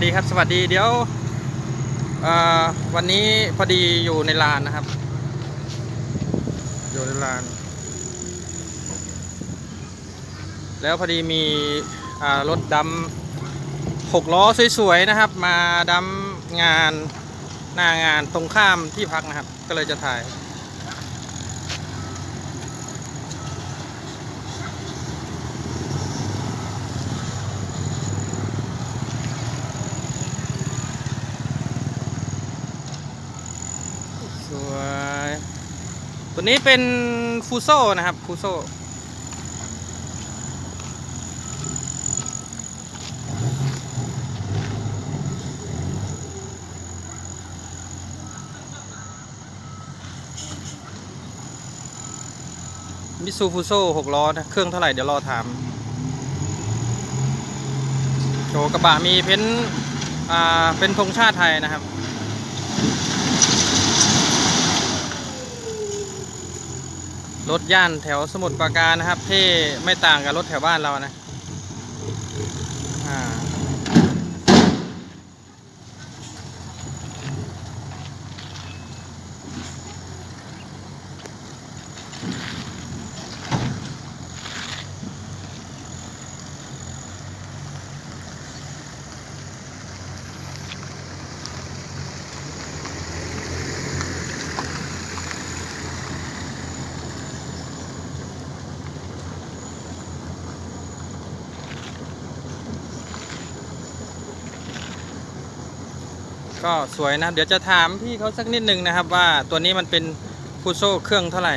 วัสดีครับ สวัสดีเดี๋ยวเอ่อวันนี้พอดีอยู่ในลานนะครับ อยู่ในลาน แล้วพอดีมีอ่ารถดำหกล้อสวยๆนะครับ มาดำงานหน้างานตรงข้ามที่พักนะครับ ก็เลยจะถ่าย สวย ตัวนี้เป็นฟูโซนะครับฟูโซมิซูฟูโซหกล้อนะ เครื่องเท่าไหร่ เดี๋ยวรอถามโชกระบะมีเพ้นอ่า เป็นธงชาติไทยนะครับ รถย่านแถวสมุทรปราการนะครับ ที่ไม่ต่างกับรถแถวบ้านเรานะอ่า ก็สวยนะ เดี๋ยวจะถามพี่เขาสักนิดนึงนะครับ ว่าตัวนี้มันเป็นฟูโซเครื่องเท่าไหร่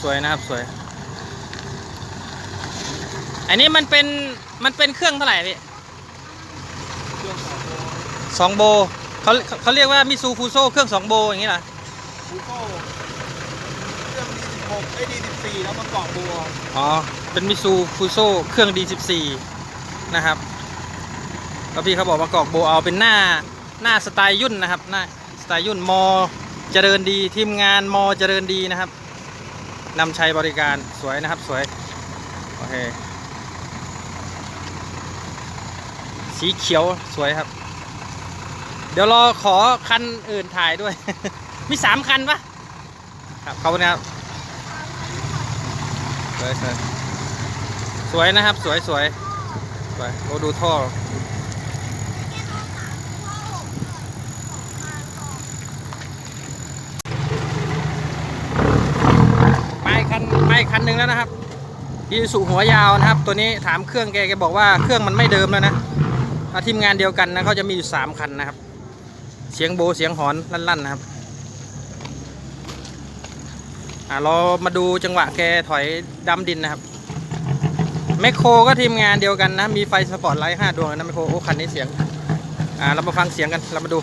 สวยนะครับสวย อันนี้มันเป็นมันเป็นเครื่องเท่าไหร่พี่สองโบเขาเขาเรียกว่ามิซูฟูโซเครื่องสองโบอย่างนี้เหรอฟูโก้เครื่องดีสิบหกไอ้ดีสิบสี่แล้วมาเกาะบัวอ๋อเป็นมิซูฟูโซเครื่อง D14 นะครับแล้วพี่เขาบอกว่ากรอกโบเอาเป็นหน้าหน้าสไตล์ยุ่นนะครับหน้าสไตล์ยุ่นมอเจริญดีทีมงานมอเจริญดีนะครับนำใช้บริการสวยนะครับสวยโอเค สีเขียวสวยครับ เดี๋ยวรอขอคันอื่นถ่ายด้วย มีสามคันปะครับเขานะครับสวยสวยสวยนะครับ สวยสวยสวยโอดูท่อมาอีกคันมาอีกคันหนึ่งแล้วนะครับอีสุหัวยาวนะครับ ตัวนี้ถามเครื่องแกแกบอกว่าเครื่องมันไม่เดิมแล้วนะ ทีมงานเดียวกันนะเขาจะมีอยู่สามคันนะครับ เสียงโบเสียงหอนลั่นๆนะครับอ่ารอมาดูจังหวะแกถอยดำดินนะครับแมคโครก็ทีมงานเดียวกันนะ มีไฟสปอตไลท์ห้าดวงนะแมคโครโอ้คันนี้เสียงอ่าเรามาฟังเสียงกันเรามาดู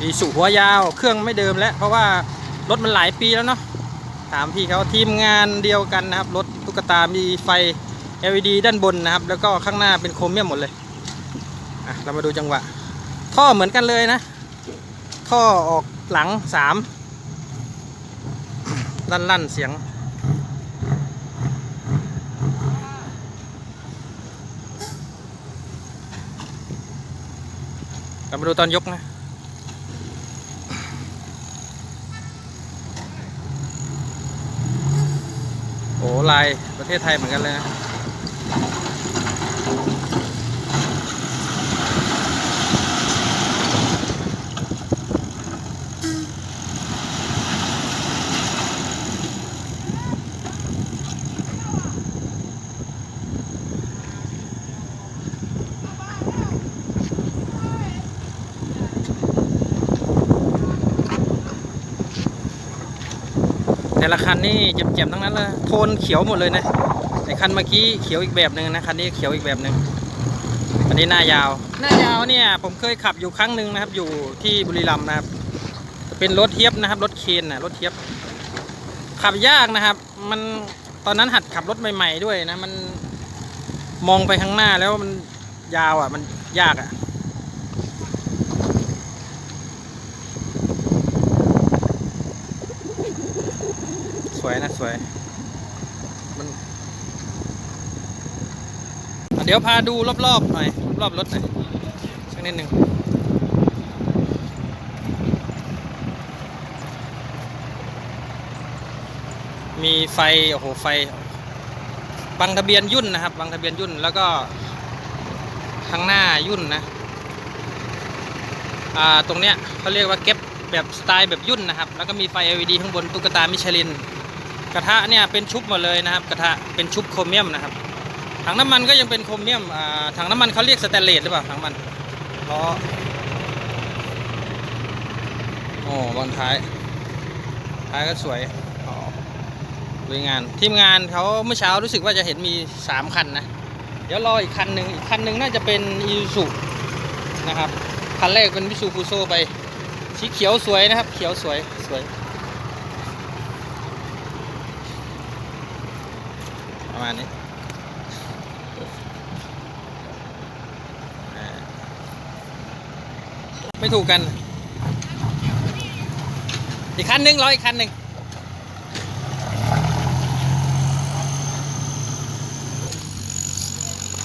อีสุหัวยาวเครื่องไม่เดิมแล้ว เพราะว่ารถมันหลายปีแล้วเนาะ ถามพี่เขาทีมงานเดียวกันนะครับ รถตุ๊กตามีไฟ LED ด้านบนนะครับ แล้วก็ข้างหน้าเป็นโครเมียมหมดเลยอะเรามาดูจังหวะ ท่อเหมือนกันเลยนะ ท่อออกหลังสามลั่นลั่นๆเสียงเรามาดูตอนยกนะ โอ้ลายประเทศไทยเหมือนกันเลยนะ แต่ละคันนี่เจ็บๆทั้งนั้นเลยโทนเขียวหมดเลยนะไอ้คันเมื่อกี้เขียวอีกแบบหนึ่งนะคันนี้เขียวอีกแบบหนึ่งอันนี้หน้ายาว หน้ายาวเนี่ยผมเคยขับอยู่ครั้งหนึ่งนะครับ อยู่ที่บุรีรัมย์นะครับ เป็นรถเทียบนะครับ รถเคนนะรถเทียบ ขับยากนะครับ มันตอนนั้นหัดขับรถใหม่ ๆ ด้วยนะ มันมองไปข้างหน้าแล้วมันยาวอะ มันยากอะ สวยนะสวยมันเดี๋ยวพาดูรอบๆหน่อยรอบรถหน่อยสักนิดหนึ่งมีไฟโอ้โหไฟบังทะเบียนยุ่นนะครับบังทะเบียนยุ่นแล้วก็ข้างหน้ายุ่นนะอ่าตรงเนี้ยเขาเรียกว่าเก็บแบบสไตล์แบบยุ่นนะครับ แล้วก็มีไฟ LED ข้างบนตุ๊กตามิชลิน กระทะเนี่ยเป็นชุบหมดเลยนะครับ กระทะเป็นชุบโครเมียมนะครับถังน้ำมันก็ยังเป็นโครเมียมอ่าถังน้ำมันเขาเรียกสแตนเลสหรือเปล่าถังมันล้อโอ้บอลท้ายท้ายก็สวยอ๋อลุยงานทีมงานเขาเมื่อเช้ารู้สึกว่าจะเห็นมี 3 คันนะ เดี๋ยวรออีกคันหนึ่งอีกคันหนึ่งน่าจะเป็นอีซูนะครับคันแรกเป็นวิซูฟูโซไปสีเขียวสวยนะครับ เขียวสวยสวย ประมาณนี้ไม่ถูกกัน อีกคันหนึ่งรออีกคันหนึ่ง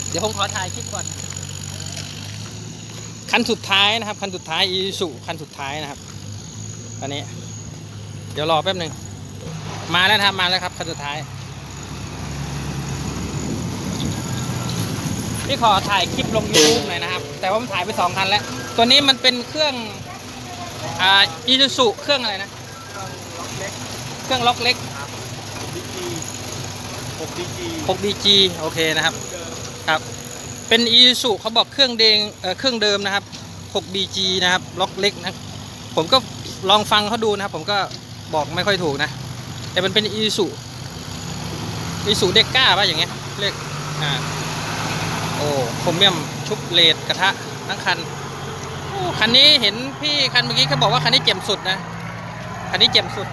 เดี๋ยวผมขอถ่ายคลิปก่อน คันสุดท้ายนะครับ คันสุดท้ายอีสุคันสุดท้ายนะครับอันนี้ เดี๋ยวรอแป๊บหนึ่งมาแล้วครับมาแล้วครับคันสุดท้าย พี่ขอถ่ายคลิปลง YouTube หน่อยนะครับ แต่ว่าผมถ่ายไปสองคันแล้ว ตัวนี้มันเป็นเครื่องอ่าอีซูซุเครื่องอะไรนะล็อกเล็กเครื่องล็อกเล็กดีจีหกดีจี 6DG โอเคนะครับเดิมครับ เป็นอีซูเขาบอกเครื่องเดงเอ่อเครื่องเดิมนะครับ 6DG นะครับ ล็อกเล็กนะ ผมก็ลองฟังเขาดูนะครับ ผมก็บอกไม่ค่อยถูกนะ แต่มันเป็นอีซูอีซูเด็กก้าป่ะอย่างเงี้ยเรียกอ่า โอ้โครเมียมชุบเลดกระทะทั้งคันโอ้คันนี้เห็นพี่คันเมื่อกี้เขาบอกว่าคันนี้เจ็บสุดนะ คันนี้เจ็บสุด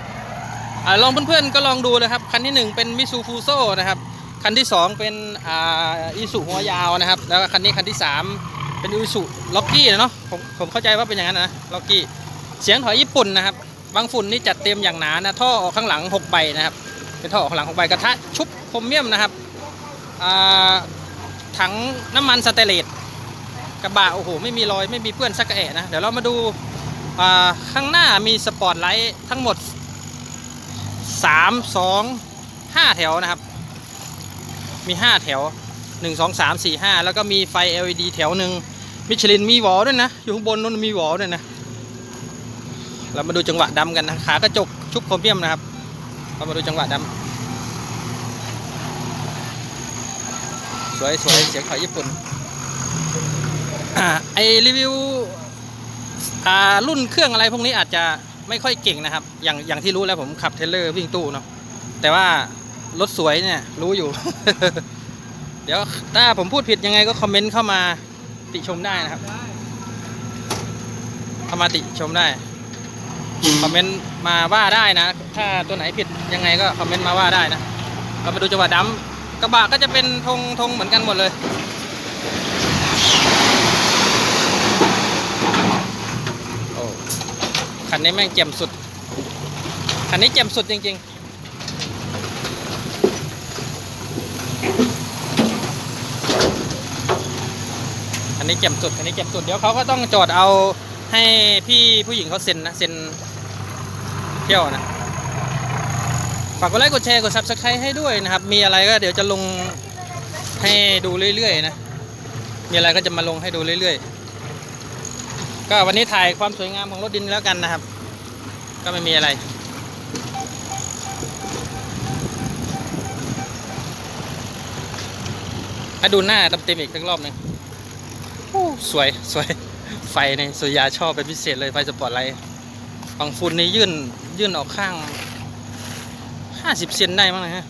อลองเพื่อนๆก็ลองดูนะครับ คันที่หนึ่งเป็นมิซูฟูโซนะครับ คันที่สองเป็นอ่าอีสุหัวยาวนะครับ แล้วคันนี้คันที่สามเป็นอีสุล็อกกี้เนาะผมผมเข้าใจว่าเป็นอย่างนั้นนะล็อกกี้เสียงถอยญี่ปุ่นนะครับบางฝุ่นนี่จัดเต็มอย่างหนานะท่อออกข้างหลังหกใบนะครับ เป็นท่อออกข้างหลังหกใบกระทะชุบโครเมียมนะครับอ่า ถังน้ำมันสเตเลสกระบะโอ้โหไม่มีรอยไม่มีเปื้อนสักแอะนะ เดี๋ยวเรามาดูาข้างหน้ามีสปอร์ตไลท์ทั้งหมดสามสองห้าแถวนะครับ มี 5 แถว 1 2 3 4 5 แล้วก็มีไฟ LED แถวหนึ่งมิชลินมีหวอด้วยนะ อยู่ข้างบนนู้นมีหวอด้วยนะ เรามาดูจังหวะดำกันนะขากระจกชุบโครเมียมนะครับ เรามาดูจังหวะดำ สวยสวยเสียงขอยญี่ปุ่นอ่าไอรีวิวอ่ารุ่นเครื่องอะไรพวกนี้อาจจะไม่ค่อยเก่งนะครับ อย่างอย่างที่รู้แล้วผมขับเทเลอร์วิ่งตู้เนาะแต่ว่ารถสวยเนี่ยรู้อยู่ เดี๋ยวถ้าผมพูดผิดยังไงก็คอมเมนต์เข้ามาติชมได้นะครับเข้ามาติชมได้คอมเมนต์มาว่าได้นะ ถ้าตัวไหนผิดยังไงก็คอมเมนต์มาว่าได้นะเรามาดูจังหวะดำก ระบะก็จะเป็นธงธงเหมือนกันหมดเลย โอ้คันนี้แม่งเจ็มสุด คันนี้เจ็มสุดจริงๆอันนี้เจ็มสุดอันนี้เจ็มสุด เดี๋ยวเขาก็ต้องจอดเอาให้พี่ผู้หญิงเขาเซ็นนะ เซ็นเที่ยวนะ ฝากกดไลค์กดแชร์กด subscribe ให้ด้วยนะครับ มีอะไรก็เดี๋ยวจะลงให้ดูเรื่อยๆนะ มีอะไรก็จะมาลงให้ดูเรื่อยๆ ก็วันนี้ถ่ายความสวยงามของรถดินแล้วกันนะครับ ก็ไม่มีอะไร ให้ดูหน้าเต็มๆอีกสักรอบหนึ่งโอ้สวยสวยไฟในสุยาชอบเป็นพิเศษเลยไฟสปอร์ตไลท์ฝั่งฝุ่นนี่ยื่นยื่นออกข้าง 50เซนได้มั้งนะฮะ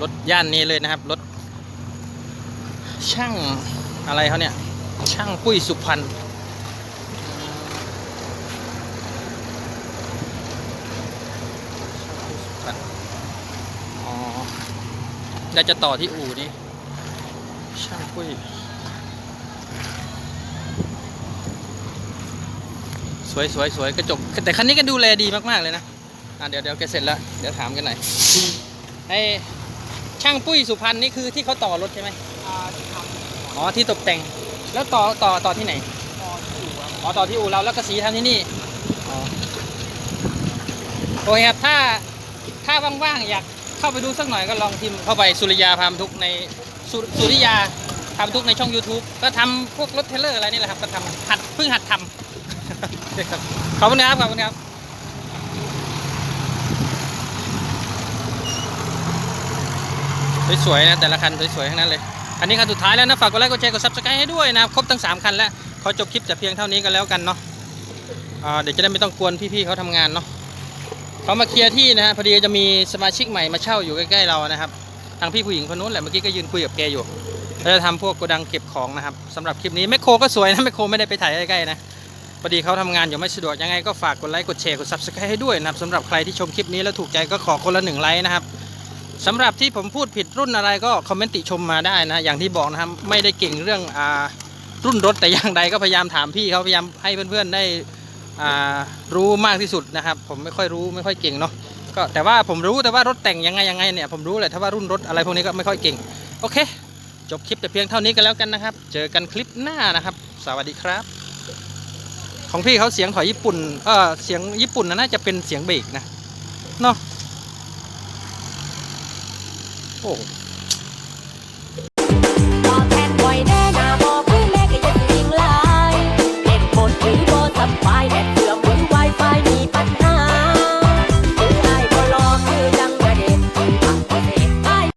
รถย่านนี้เลยนะครับ รถ ช่างอะไรเขาเนี่ย ช่างปุ้ยสุพรรณช่างปุ้ยสุพรรณอ๋อได้จะต่อที่อู่นี่ช่างปุ้ย สวยสวยสวยกระจก แต่คันนี้ก็ดูแลดีมาก ๆ เลยนะ อะเดี๋ยวเดี๋ยวแกเสร็จแล้ว เดี๋ยวถามกันหน่อยไอช่างปุ้ยสุพรรณนี่คือที่เขาต่อรถใช่ไหมอ่าที่ทำอ๋อที่ตกแต่ง แล้วต่อต่อต่อที่ไหนตอนที่อยู่ครับอ๋อต่อที่อู่เราแล้วก็สีทำที่นี่อ๋อโอเคครับถ้าถ้าว่างๆอยากเข้าไปดูสักหน่อยก็ลองพิมพ์เข้าไปสุริยาพามทุกข์ในสุสุริยาพามทุกข์ในช่อง YouTube ก็ทำพวกรถเทรลเลอร์อะไรนี่แหละครับก็ทำหัดเพิ่งหัดทำครับขอบคุณครับขอบคุณครับ สวยๆนะแต่ละคันสวยๆทั้งนั้นเลยอันนี้คันสุดท้ายแล้วนะฝากกดไลค์กดแชร์กดซับสไครต์ให้ด้วยนะครบทั้ง 3 คันแล้วขอจบคลิปแต่เพียงเท่านี้ก็แล้วกันเนาะเดี๋ยวจะได้ไม่ต้องกวนพี่ๆเขาทำงานเนาะเขามาเคลียร์ที่นะฮะพอดีจะมีสมาชิกใหม่มาเช่าอยู่ใกล้ๆเรานะครับทางพี่ผู้หญิงคนนู้นแหละเมื่อกี้ก็ยืนคุยกับแกอยู่เราจะทำพวกโกดังเก็บของนะครับสำหรับคลิปนี้แมคโครก็สวยนะแมคโครไม่ได้ไปถ่ายใกล้ๆนะพอดีเขาทำงานอยู่ไม่สะดวกยังไงก็ฝากกดไลค์กดแชร์กด subscribe ให้ด้วยนะครับสำหรับใครที่ชมคลิปนี้แล้วถูกใจก็ขอคนละหนึ่งไลค์นะครับ สำหรับที่ผมพูดผิดรุ่นอะไรก็คอมเมนต์ติชมมาได้นะอย่างที่บอกนะครับไม่ได้เก่งเรื่องอ่ารุ่นรถแต่อย่างใดก็พยายามถามพี่เขาพยายามให้เพื่อนๆได้อ่ารู้มากที่สุดนะครับ ผมไม่ค่อยรู้ไม่ค่อยเก่งเนาะก็แต่ว่าผมรู้แต่ว่ารถแต่งยังไงยังไงเนี่ยผมรู้แหละถ้าว่ารุ่นรถอะไรพวกนี้ก็ไม่ค่อยเก่งโอเค จบคลิปแต่เพียงเท่านี้กันแล้วกันนะครับ เจอกันคลิปหน้านะครับ สวัสดีครับ ของพี่เขาเสียงถอยญี่ปุ่นเออเสียงญี่ปุ่นนะน่าจะเป็นเสียงเบรกนะเนาะ โอ้